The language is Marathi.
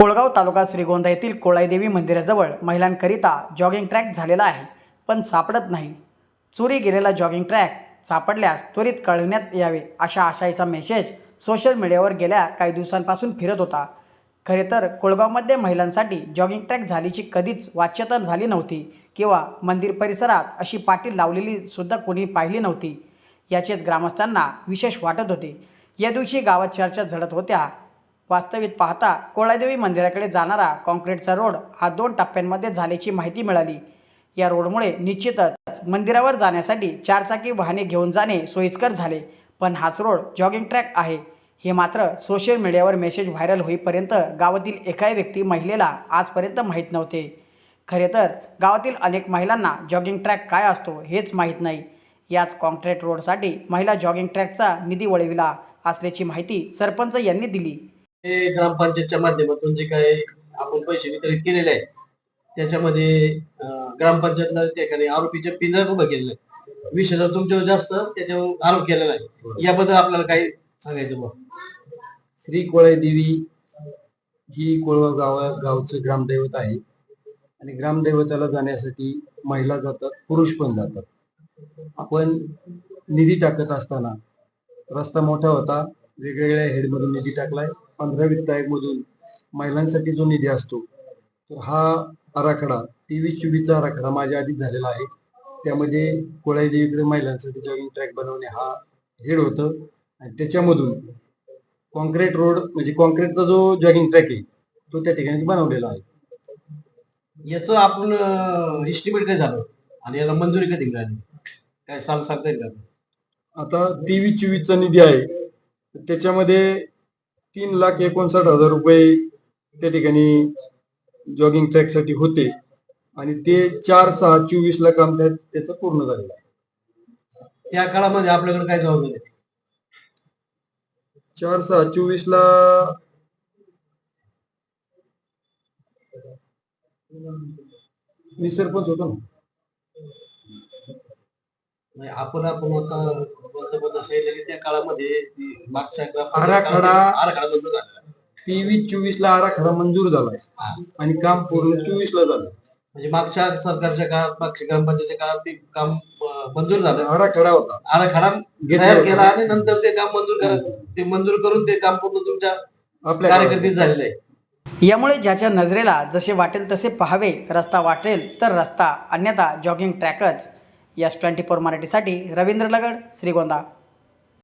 कोळगाव तालुका श्रीगोंदा येथील कोळाईदेवी मंदिराजवळ महिलांकरिता जॉगिंग ट्रॅक झालेला आहे पण सापडत नाही. चोरी गेलेला जॉगिंग ट्रॅक सापडल्यास त्वरित कळविण्यात यावे अशा आशयाचा मेसेज सोशल मीडियावर गेल्या काही दिवसांपासून फिरत होता. खरे तर कोळगावमध्ये महिलांसाठी जॉगिंग ट्रॅक झाल्याची कधीच वाच्यता झाली नव्हती किंवा मंदिर परिसरात अशी पाटील लावलेली सुद्धा कोणी पाहिली नव्हती. याचेच ग्रामस्थांना विशेष वाटत होते. या दिवशी गावात चर्चा झडत होत्या. वास्तविक पाहता कोळादेवी मंदिराकडे जाणारा कॉन्क्रीटचा रोड हा दोन टप्प्यांमध्ये झाल्याची माहिती मिळाली. या रोडमुळे निश्चितच मंदिरावर जाण्यासाठी चारचाकी वाहने घेऊन जाणे सोयीस्कर झाले पण हाच रोड जॉगिंग ट्रॅक आहे. हे मात्र सोशल मीडियावर मेसेज व्हायरल होईपर्यंत गावातील एकाही व्यक्ती महिलेला आजपर्यंत माहीत नव्हते. खरे तर गावातील अनेक महिलांना जॉगिंग ट्रॅक काय असतो हेच माहीत नाही. याच कॉन्क्रीट रोडसाठी महिला जॉगिंग ट्रॅकचा निधी वळविला असल्याची माहिती सरपंच यांनी दिली. हे ग्रामपंचायतच्या माध्यमातून जे काही आपण पैसे वितरित केलेले आहेत त्याच्यामध्ये ग्रामपंचायतला त्या ठिकाणी आरोपीच्या पिंजर उभं केलेलं आहे वीस हजार तुमच्यावर जास्त त्याच्यावर आरोप केलेला आहे. याबद्दल आपल्याला काही सांगायचं बघ श्री कोळे देवी ही कोळवा गावा गावचं ग्रामदैवत आहे. आणि ग्रामदैवताला जाण्यासाठी महिला जातात पुरुष पण जातात. आपण निधी टाकत असताना रस्ता मोठा होता वेगवेगळ्या हेडमधून निधी टाकलाय. पंधरा वित्त मधून महिलांसाठी जो निधी असतो तर हा आराखडा तेवीस चोवीसचा आराखडा माझ्या आधी झालेला आहे. त्यामध्ये कोळाई देवीकडे महिलांसाठी जॉगिंग ट्रॅक बनवणे हा हेड होतं. आणि त्याच्यामधून कॉन्क्रीट रोड म्हणजे कॉन्क्रीटचा जो जॉगिंग ट्रॅक आहे तो त्या ठिकाणी बनवलेला आहे. याचं आपण एस्टिमेट काय झालं? आणि याला मंजुरी कधी मिळाली? काय साल सांगता येईल का? आता तेवीस चोवीसचा निधी आहे. त्याच्यामध्ये तीन लाख एकोणसाठ हजार रुपये त्या ठिकाणी जॉगिंग ट्रॅकसाठी होते. आणि ते चार सहा चोवीस ला काम त्या- त्याचं पूर्ण झालेलं आहे त्या काळामध्ये आपल्याकडे काय जबाबदारी? चार सहा चोवीस ला मी सरपंच होतो ना. म्हणजे आपण आपण आता पंतप्रधान सांगितलं की त्या काळामध्ये ती मागच्या आराखडा- झाला. तेवीस चोवीस ला आराखडा मंजूर झालाय आणि काम पूर्ण चोवीस ला झालं. म्हणजे मागच्या सरकारच्या काळात मागच्या ग्रामपंचायतच्या काळात ते काम अं, मंजूर झालं. आराखडा होता. आराखडा घेतला तयार होता. केला आणि नंतर ते काम मंजूर करा ते मंजूर करून ते काम पूर्ण तुमच्या आपल्या कार्यकर्ते झालेलं आहे. यामुळे ज्याच्या नजरेला जसे वाटेल तसे पाहावे रस्ता वाटेल तर रस्ता अन्यथा जॉगिंग ट्रॅकच यस ट्वेंटी फोर मराठीसाठी रवींद्र लगड श्रीगोंदा